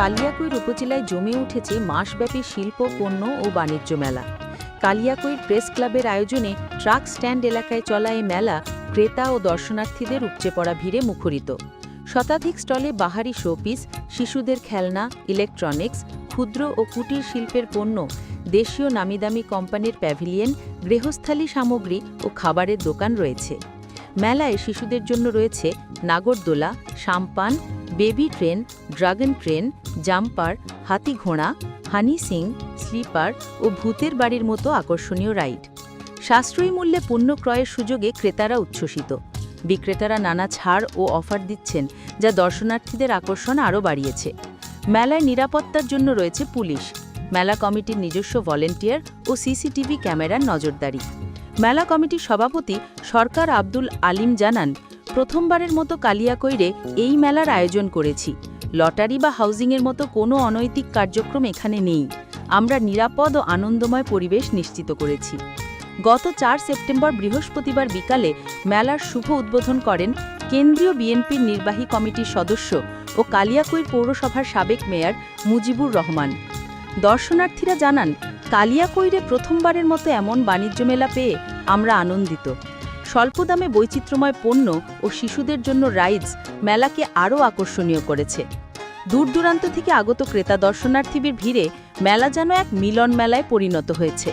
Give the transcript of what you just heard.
কালিয়াকৈর উপজেলায় জমে উঠেছে মাসব্যাপী শিল্প, পণ্য ও বাণিজ্য মেলা। কালিয়াকৈর প্রেস ক্লাবের আয়োজনে ট্রাক স্ট্যান্ড এলাকায় চলা এই মেলা ক্রেতা ও দর্শনার্থীদের উপচে পড়া ভিড়ে মুখরিত। শতাধিক স্টলে বাহারি শোপিস, শিশুদের খেলনা, ইলেকট্রনিক্স, ক্ষুদ্র ও কুটির শিল্পের পণ্য, দেশীয় নামিদামি কোম্পানির প্যাভিলিয়ন, গৃহস্থালী সামগ্রী ও খাবারের দোকান রয়েছে। মেলায় শিশুদের জন্য রয়েছে নাগরদোলা সাম্পান baby train, dragon train jumper, হাতি ঘোড়া, হানি সিং, স্লিপার ও ভূতের বাড়ির মতো আকর্ষণীয় রাইড। সাশ্রয়ী মূল্যে পণ্য ক্রয়ের সুযোগে ক্রেতারা উচ্ছ্বসিত। বিক্রেতারা নানা ছাড় ও অফার দিচ্ছেন, যা দর্শনার্থীদের আকর্ষণ আরও বাড়িয়েছে। মেলায় নিরাপত্তার জন্য রয়েছে পুলিশ। মেলা কমিটির নিজস্ব ভলেন্টিয়ার ও সিসিটিভি ক্যামেরার নজরদারি। মেলা কমিটির সভাপতি সরকার আব্দুল আলিম জানান, প্রথমবারের মতো কালিয়াকৈরে এই মেলার আয়োজন করেছি। লটারি বা হাউজিংয়ের মতো কোনো অনৈতিক কার্যক্রম এখানে নেই। আমরা নিরাপদ ও আনন্দময় পরিবেশ নিশ্চিত করেছি। গত চার সেপ্টেম্বর বৃহস্পতিবার বিকালে মেলার শুভ উদ্বোধন করেন কেন্দ্রীয় বিএনপির নির্বাহী কমিটির সদস্য ও কালিয়াকৈর পৌরসভার সাবেক মেয়র মুজিবুর রহমান। দর্শনার্থীরা জানান, কালিয়াকৈরে প্রথমবারের মতো এমন বাণিজ্য মেলা পেয়ে আমরা আনন্দিত। স্বল্প দামে বৈচিত্র্যময় পণ্য ও শিশুদের জন্য রাইডস মেলাকে আরও আকর্ষণীয় করেছে। দূর দূরান্ত থেকে আগত ক্রেতা দর্শনার্থীদের ভিড়ে মেলা যেন এক মিলন মেলায় পরিণত হয়েছে।